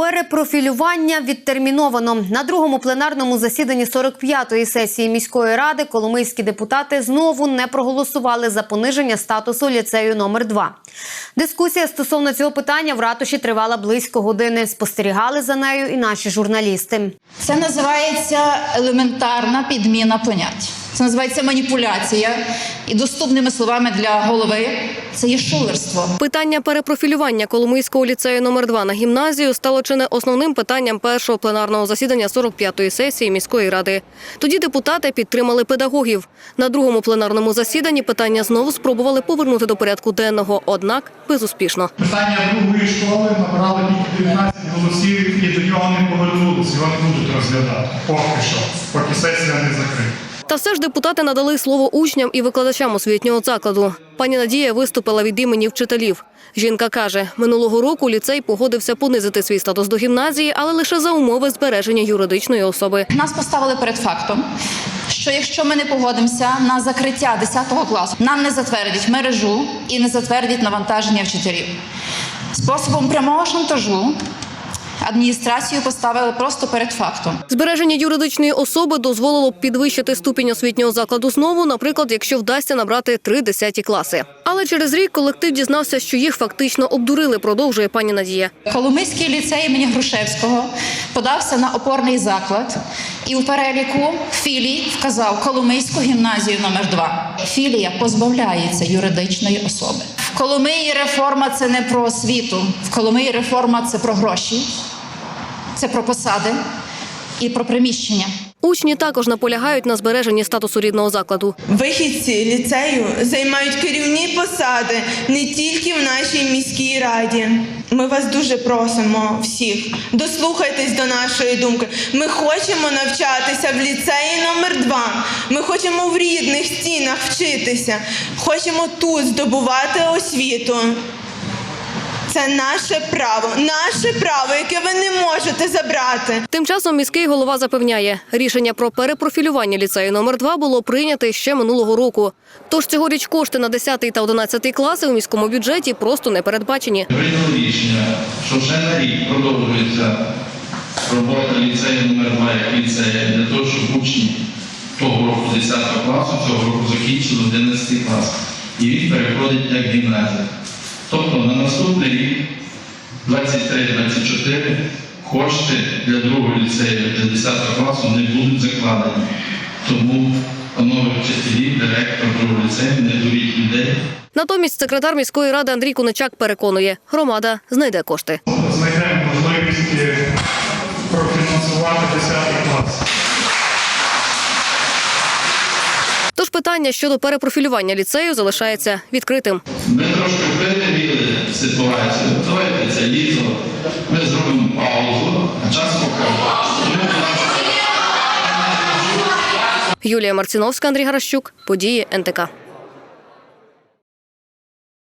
Перепрофілювання відтерміновано на другому пленарному засіданні 45-ї сесії міської ради. Коломийські депутати знову не проголосували за пониження статусу ліцею номер 2 Дискусія стосовно цього питання в ратуші тривала близько години. Спостерігали за нею і наші журналісти. Це називається елементарна підміна понять. Це називається маніпуляція. І доступними словами для голови це є шулерство. Питання перепрофілювання Коломийського ліцею номер 2 на гімназію стало чи не основним питанням першого пленарного засідання 45-ї сесії міської ради. Тоді депутати підтримали педагогів. На другому пленарному засіданні питання знову спробували повернути до порядку денного, однак безуспішно. Питання другої школи набрали тільки 19 голосів і до нього не повернулися. Його не будуть розглядати. Поки що, поки сесія не закрита. Та все ж депутати надали слово учням і викладачам освітнього закладу. Пані Надія виступила від імені вчителів. Жінка каже, минулого року ліцей погодився понизити свій статус до гімназії, але лише за умови збереження юридичної особи. Нас поставили перед фактом, що якщо ми не погодимося на закриття 10 класу, нам не затвердять мережу і не затвердять навантаження вчителів. Способом прямого шантажу адміністрацію поставили просто перед фактом. Збереження юридичної особи дозволило б підвищити ступінь освітнього закладу знову, наприклад, якщо вдасться набрати три десяті класи. Але через рік колектив дізнався, що їх фактично обдурили, продовжує пані Надія. Коломийський ліцей імені Грушевського подався на опорний заклад і у переліку філій вказав Коломийську гімназію номер 2 Філія позбавляється юридичної особи. В Коломиї реформа це не про освіту. В Коломиї реформа це про гроші, це про посади і про приміщення. Учні також наполягають на збереженні статусу рідного закладу. Вихідці ліцею займають керівні посади не тільки в нашій міській раді. Ми вас дуже просимо всіх, дослухайтесь до нашої думки. Ми хочемо навчатися в ліцеї номер 2 Ми хочемо в рідних стінах вчитися. Хочемо тут здобувати освіту. Це наше право, наше право, яке ви не можете забрати. Тим часом міський голова запевняє, рішення про перепрофілювання ліцею номер 2 було прийняте ще минулого року. Тож цьогоріч кошти на 10 та 11 класи у міському бюджеті просто не передбачені. Прийняли рішення, що вже на рік продовжується робота ліцею номер 2 як ліцея для того, щоб учні того року 10 класу, цього року закінчили 11 клас. І він переходить як гімназія. Тобто на наступний рік, 23-24, кошти для другого ліцею, для 10 класу не будуть закладені. Тому, панове вчителі, директор другого ліцею, не дуріть людей. Натомість секретар міської ради Андрій Куничак переконує, громада знайде кошти. Знайдемо можливість профінансувати 10 клас. Тож питання щодо перепрофілювання ліцею залишається відкритим. Ми трошки перевірили ситуацію. Давайте це літо. Ми зробимо паузу, а час покаже. Юлія Марціновська, Андрій Гаращук, події НТК.